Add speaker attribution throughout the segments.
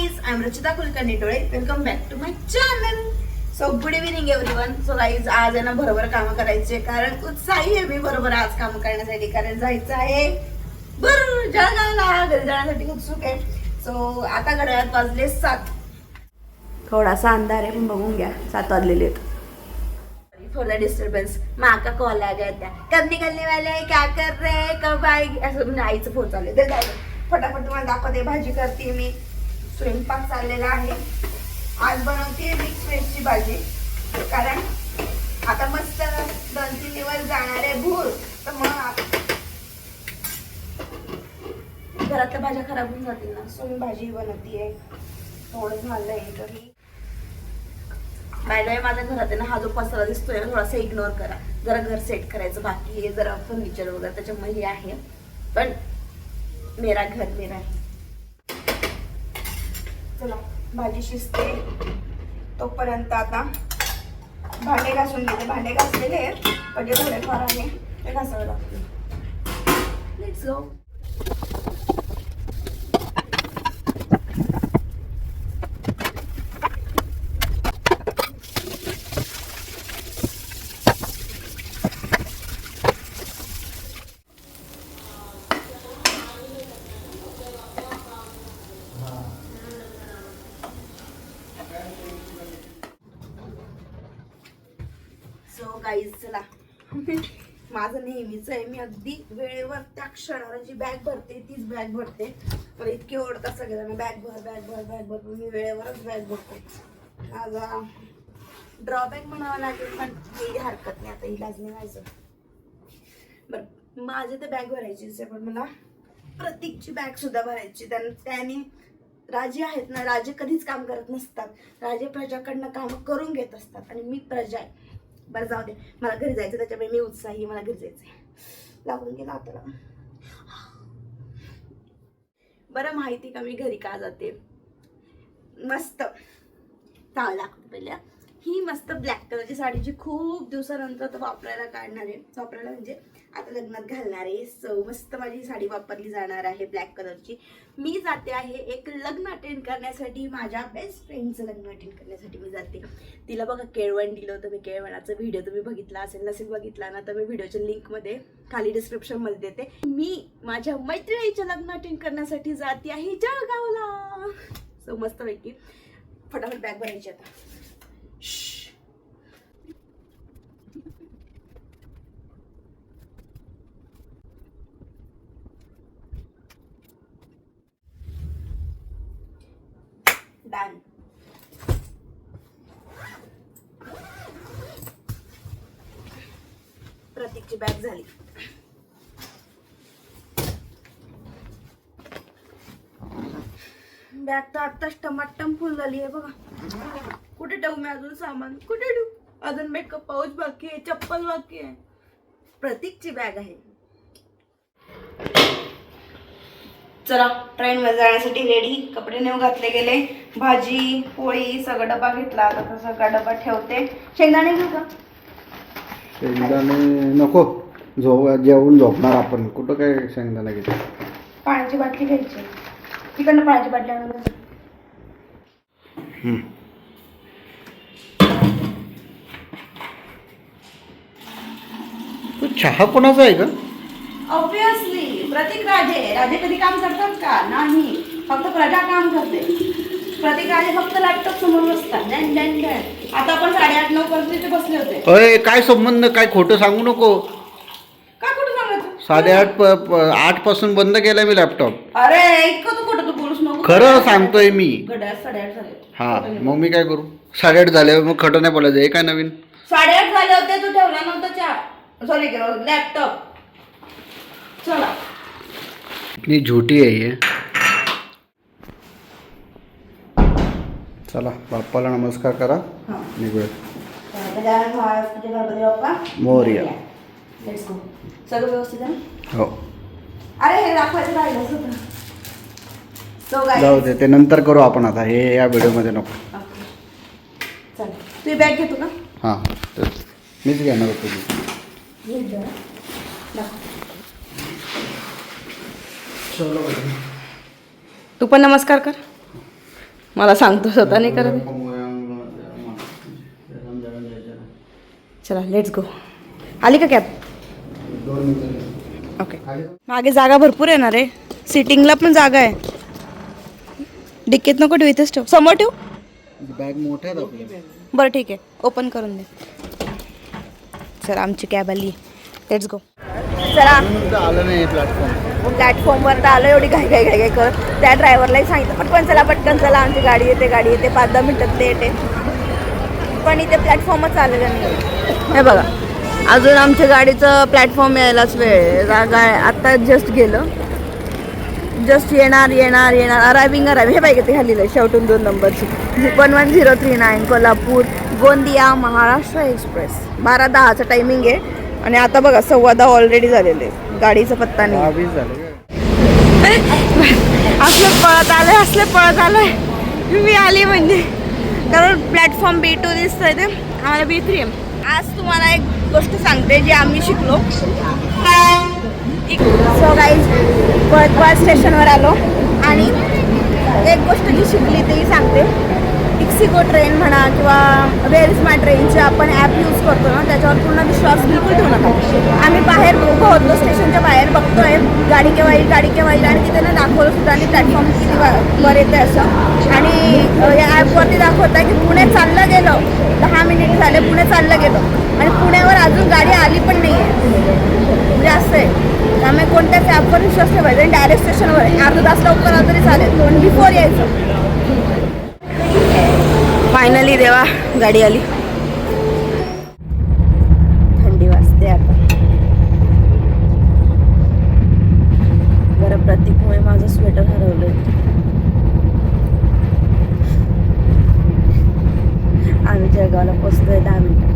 Speaker 1: Guys I am Rachita Kulkarni डोळे welcome back to my channel so good evening everyone so guys आज आहे ना बरोबर कामं करायचे कारण उत्साही आहे मी बरोबर आज काम करण्यासाठी कारण जायचं आहे बरोबर जळगावला घरी जाण्यासाठी उत्सुक आहे. सो आता घड्याळात वाजले सात. थोडासा अंधार आहे पण बघून घ्या सात वाजलेले आहेत. थोड़ा डिस्टर्बन्स माँ का कॉल आ गया था कब निकलने वाले हैं? क्या कर रहे हैं? कब आएगी? असं म्हणजे आईचं फोन चालू आहे. फटाफट तुम्हाला दाखवते भाजी करते मी. स्वयंपाक चाललेला आहे. आज बनवते मिक्स व्हेजची भाजी. कारण आता मस्त दोन तीन दिवस जाणार आहे भूर. तर मग घरातल्या भाज्या खराब होऊन जातील ना. सो भाजी भाजी बनवतीये थोडं आहे तरी. बाय माझ्या घरात आहे ना हा जो पसरा दिसतोय ना थोडासा इग्नोर करा. जरा घर सेट करायचं बाकी आहे जरा फर्निचर वगैरे त्याच्यामुळे हे आहे. पण मेरा घर मेरा आहे. चला भाजी शिजते. तोपर्यंत आता भांडे घासून घेते. भांडे घासलेले आहेत पण जे थोडेफार आहे ते घासावे लागते लेट्स गो सो चला माझं नेहमीच आहे मी अगदी वेळेवर त्या क्षणाला जी बॅग भरते तीच बॅग भरते. मला इतके ओढतात सगळ्यांना बॅग भर बॅग भर बॅग भर मी वेळेवरच बॅग भरते. माझा ड्रॉबॅक म्हणावं लागेल पण काही हरकत नाही आता इलाज नाही व्हायचं. बरं माझे तर बॅग भरायचीच आहे पण मला प्रतीकची बॅग सुद्धा भरायची त्याने राजे आहेत ना राजे कधीच काम करत नसतात. राजे प्रजाकडनं काम करून घेत असतात. आणि मी प्रजा आहे. बरं जाऊ दे. मला घरी जायचं त्याच्यामुळे मी उत्साही मला घरी जायचं लागून गेला आता बरं माहिती का मी घरी का जाते? मस्त. चांगलं दाखवते पहिल्या ही मस्त ब्लॅक कलरची साडी जी खूप दिवसानंतर आता वापरायला काढणार आहे. वापरायला म्हणजे आता लग्नात घालणार आहे. सो मस्त माझी साडी वापरली जाणार आहे ब्लॅक कलरची. मी जाते आहे एक लग्न अटेंड करण्यासाठी. माझ्या बेस्ट फ्रेंडचं लग्न अटेंड करण्यासाठी मी जाते. तिला बघा केळवण दिलं होतं मी. केळवणाचा व्हिडिओ तुम्ही बघितला असेल नसेल बघितला ना तर मी व्हिडिओच्या लिंकमध्ये खाली डिस्क्रिप्शनमध्ये देते. मी माझ्या मैत्रिणीचं लग्न अटेंड करण्यासाठी जाते आहे जळगावला. सो मस्तपैकी फटाफट बॅग भरायची आता. Done. प्रतीकची बॅग झाली. बॅग तर आत्ताच टमाटम फुल झाली आहे बघा. कुठे ठेवू मी अजून सामान? कुठे ठेवू? अजून मेकअप पाऊच बाकी आहे चप्पल बाकी आहे. प्रतीकची बॅग आहे. चला ट्रेन मध्ये जाण्यासाठी रेडी कपडे नेऊ घातले गेले. भाजी पोळी सगळा डबा घेतला. आता तो सगळा डबा ठेवते. शेंगदाणे घेऊ का?
Speaker 2: शेंगदाणे नको. झो जेवून झोपणार आपण. कुठं काय शेंगदाणा घेतो
Speaker 1: पाण्याची बाटली घ्यायची. तिकडनं पाण्याची बाटली आणून
Speaker 2: चहा कोणाचा आहे का?
Speaker 1: ऑब्विसली प्रतीक राजे. राजे कधी काम करतात का? नाही. फक्त प्रजा काम करते. प्रतीक राजे फक्त लॅपटॉप समोर बसतात. आता आपण साडेआठ नऊ पर्यंत बसले होते.
Speaker 2: अय काय संबंध? काय खोटं सांगू नको.
Speaker 1: काय कुठं सांगायचं
Speaker 2: साडेआठ प प- आठपासून बंद केलाय मी लॅपटॉप
Speaker 1: अरे इतकं तू कुठं तू बोलूच नको.
Speaker 2: खरं सांगतोय मी.
Speaker 1: घड्याळ साडेआठ झाले.
Speaker 2: हा मग मी काय करू? साडेआठ झाले मग खटं नाही बोलायचं. हे काय नवीन?
Speaker 1: साडेआठ झाले होते तू ठेवला नव्हता चहा. सॉरी लॅपटॉप चला
Speaker 2: इतनी झुटी आहे ये। चला बाप्पाला नमस्कार करा.
Speaker 1: हा.
Speaker 2: निघूया. मोरया.
Speaker 1: व्यवस्थित ना?
Speaker 2: हो.
Speaker 1: अरे हे दाखवायचं guys,
Speaker 2: जाऊ दे ते नंतर करू आपण आता. हे या व्हिडिओमध्ये नको.
Speaker 1: तुझी बॅग घेतो का?
Speaker 2: हां. मीच घेणार होतो. ती
Speaker 1: पण नमस्कार कर. मला सांगतो स्वतः नाही करत चला लेट्स गो आली का कॅब? ओके मागे जागा भरपूर येणार आहे सिटिंगला पण जागा आहे. डिक्कीत नको ठेवू इथेच ठेव. समोर ठेवू.
Speaker 2: बॅग मोठ्या
Speaker 1: बरं ठीक आहे. ओपन करून दे. सर आमची कॅब आली. लेट्स गो चला.
Speaker 2: आलं नाही प्लॅटफॉर्म
Speaker 1: प्लॅटफॉर्मवर तर आलो एवढी घाई घाई घाई घाई करत त्या ड्रायव्हरलाही सांगितलं पटकन चला पटकन चला आमची गाडी येते गाडी येते पाच दहा मिनिटात लेट आहे पण इथे प्लॅटफॉर्मच आलेलं नाही. हे बघा. अजून आमच्या गाडीचं प्लॅटफॉर्म यायलाच वेळ आहे. आत्ता जस्ट गेलं. जस्ट येणार येणार येणार. अरायविंग अरायविंग हे पाहिजे ते खाली शेवटून दोन नंबरची. One one zero three nine Kolhapur Gondia Maharashtra express. बारा दहाचं टायमिंग आहे. आणि आता बघा सव्वा दहा ऑलरेडी झालेले. गाडीचा पत्ता नाही? असले पळत आले असले पळत आले. मी आली म्हणजे. कारण प्लॅटफॉर्म बी टू दिसतंय ते. आम्हाला बी थ्री आज तुम्हाला एक गोष्ट सांगते जी आम्ही शिकलो. सो गाईज पळत स्टेशनवर आलो. आणि एक गोष्ट जी शिकली तेही सांगते. इक्सिको ट्रेन म्हणा किंवा वेअर इज माय ट्रेनचे आपण ॲप यूज करतो ना त्याच्यावर पूर्ण विश्वास बिलकुल ठेवू नका. आम्ही बाहेर उभं होतो स्टेशनच्या बाहेर बघतोय. गाडी केव्हा येईल गाडी केव्हा येईल आणि तिथे ना दाखवलं सुद्धा आणि प्लॅटफॉर्म किती वर येते असं. आणि या ॲपवरती दाखवत आहे की पुणे चाललं गेलं. दहा मिनिट झाले पुणे चाललं गेलं. आणि पुण्यावर अजून गाडी आली पण नाही आहे म्हणजे असं आहे त्यामुळे कोणत्याच ॲपवर विश्वास ठेवायचा आणि डायरेक्ट स्टेशनवर अर्धा तास लवकर आलं तरी चालेल. दोन बिफोर यायचं. फायनली देवा गाडी आली. थंडी वाजते आता. बरं प्रतीकमुळे माझं स्वेटर हरवलं आम्ही जळगावला पोचतोय दहा मिनिट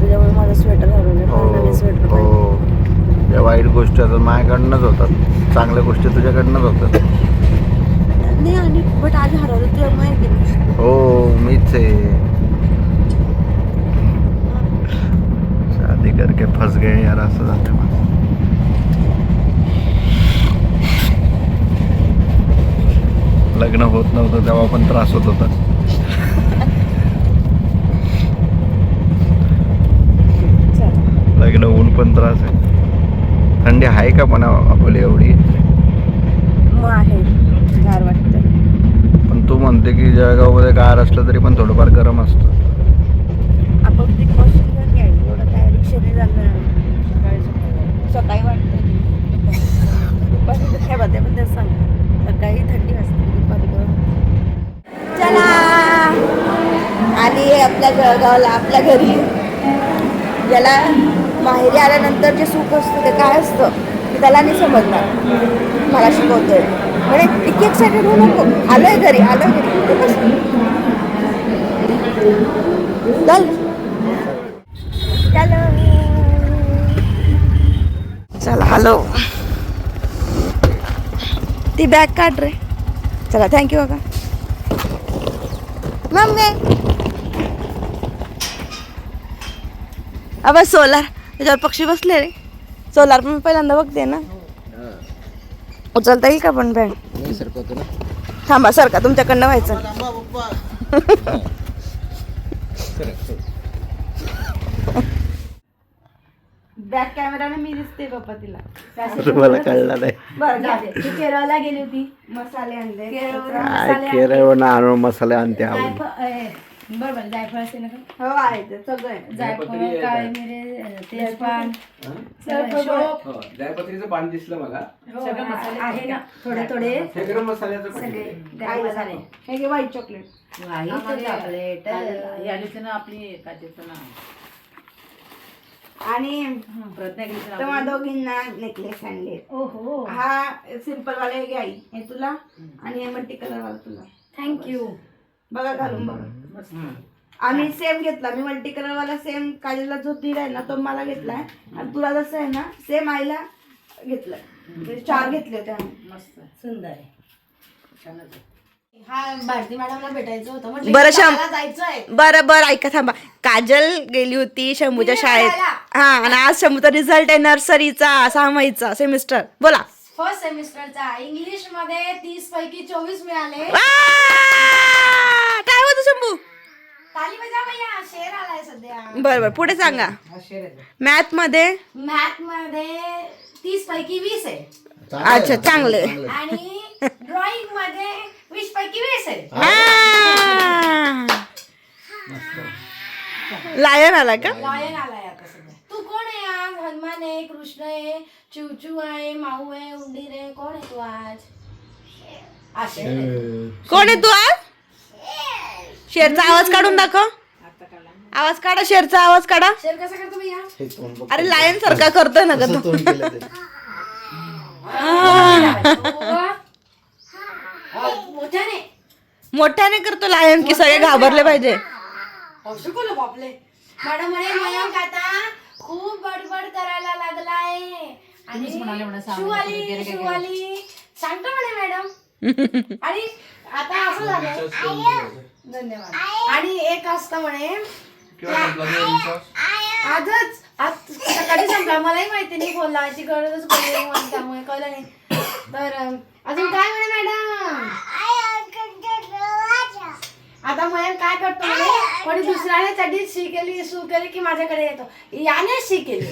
Speaker 1: तुझ्यामुळे माझं स्वेटर हरवलं तर नवीन स्वेटर पाहिजे
Speaker 2: हो या वाईट गोष्टी आता माझ्याकडनंच होतात. चांगल्या गोष्टी तुझ्याकडनंच होतात.
Speaker 1: नाही आणि बट आज हरवलं तुझ्यामुळे आहे की नाही
Speaker 2: हो मीच आहे. शादी करके फंस गए यार असं झालं माझं. लग्न होत नव्हतं तेव्हा पण त्रास होत होता. लग्न होऊन पण त्रास आहे. थंडी आहे का पण आपली एवढी?
Speaker 1: आहे. गार वाटतं
Speaker 2: पण तू म्हणते की जळगावमध्ये गार असलं तरी पण थोडंफार गरम असतं.
Speaker 1: आपण प्रिकॉशन घेऊन घ्यायचं एवढं काय रिक्षाने झालं सकाळी वाटतं दुपारी काय पण सांग सकाळी थंडी असते दुपारी गरम चला! आली आहे आपल्या जळगावला आपल्या घरी. ज्याला माहेरी आल्यानंतर जे सुख असतं ते काय असतं ते त्याला नाही समजणार. मला शिकवतोय. म्हणजे इतकी एक्सायटेड होऊ नको. आलोय घरी आलोय घरी. बस. चल. चला. हॅलो. ती बॅग काढ रे. चला थँक्यू काका मम्मी. अबे सोलार. त्याच्यावर पक्षी बसले रे. सोलार पण मी पहिल्यांदा बघते ना. उचलता येईल का पण बॅग? थांबा सर का तुमच्याकडनं व्हायचं. बॅक कॅमेराने मी दिसते बाप्पा तिला.
Speaker 2: तुम्हाला कळलं नाही.
Speaker 1: बरं केरळला गेली होती. मसाले आणले.
Speaker 2: केरळ मसाले आणते
Speaker 3: बरोबर जायफळ असेल ना?
Speaker 1: हो आहे ते सगळं आहे.
Speaker 3: जायफळ काळे मिरे तेजपान
Speaker 4: हो, जायपत्रीचं पान दिसलं मला.
Speaker 3: सगळे मसाले आहे ना थोडे थोडे.
Speaker 4: हे गरम मसाल्याचं पाकीट.
Speaker 3: ड्राय मसाले.
Speaker 1: हे घे व्हाईट चॉकलेट
Speaker 3: चॉकलेट यालीचं ना आपली त्याचं ना
Speaker 1: आणि तुम्हा दोघींना नेकलेस आणले
Speaker 3: ओहो.
Speaker 1: हा सिंपल वाला हे घे आई. हे तुला आणि हे मल्टी कलर वाला तुला
Speaker 3: थँक्यू
Speaker 1: बघा घालून बघा. आम्ही सेम घेतला. मी मल्टी कलर वाला सेम काजलला जो दिलाय ना तो मला घेतलाय. आणि तुला जसं आहे ना सेम आईला घेतलाय म्हणजे चार घेतले होते आम्ही.
Speaker 3: मस्त. सुंदर आहे. छानच आहे. हा भारती मॅडमला भेटायचं होतं. म्हटलं
Speaker 1: बरं, बरं बरं ऐका थांबा. काजल गेली होती शंभूच्या शाळेत. हा आणि आज शंभूचा रिझल्ट आहे नर्सरीचा सहामाईचा सेमिस्टर बोला.
Speaker 3: फर्स्ट सेमिस्टरचा इंग्लिशमध्ये तीस पैकी चोवीस मिळाले.
Speaker 1: वा! काय होतं शंभू
Speaker 3: ताली बजा भैया शेर आलाय सध्या
Speaker 1: बर बर पुढे सांगा.
Speaker 3: मॅथमध्ये मॅथमध्ये तीस पैकी वीस आहे.
Speaker 1: अच्छा चांगले
Speaker 3: आणि ड्रॉइंगमध्ये वीस पैकी वीस आहे.
Speaker 1: लायन आला का?
Speaker 3: लॉयन आलाय आता सध्या. तू कोण आहे आज? हनुमान आहे कृष्ण आहे चिवचू आहे माऊ आहे उंदीर आहे. कोण आहे तू आज? असे
Speaker 1: कोण आहे तू आज? शेरचा आवाज काढून दाखव. आवाज काढा शेरचा आवाज काढा.
Speaker 3: शेर कसा करतो भैया?
Speaker 2: हे तोंड बघ.
Speaker 1: अरे लायन सारखा करतोय ना ग
Speaker 2: कसं
Speaker 1: तू.
Speaker 2: तोंड केलं ते.
Speaker 3: मोठ्याने.
Speaker 1: करतो लायन की सगळे घाबरले पाहिजे.
Speaker 3: मयंक आता खूप बडबड करायला लागलाय. आणि शिवाली शिवाली सांगतो म्हणे मॅडम. आणि आता असं झालं धन्यवाद. आणि एक असतं म्हणे आजच आज सकाळी संपला. मलाही माहिती नाही फोन लावायची गरजच पडली मला त्यामुळे कळलं नाही. तर अजून काय म्हणे मॅडम? आता मयंक काय करतो म्हणे? कोणी दुसऱ्याने चड्डी शी केली सू केली की माझ्याकडे येतो? याने शी केली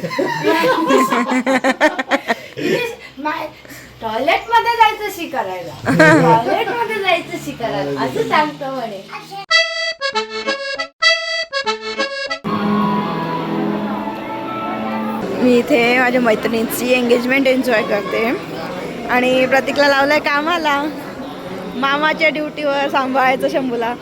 Speaker 3: टॉयलेटमध्ये जायचं शी करायला टॉयलेट असं सांगतो म्हणे.
Speaker 1: मी इथे माझ्या मैत्रिणींची एंगेजमेंट एन्जॉय करते. आणि प्रतीकला लावलाय कामाला. मामाच्या ड्युटीवर सांभाळायचं शंभूला.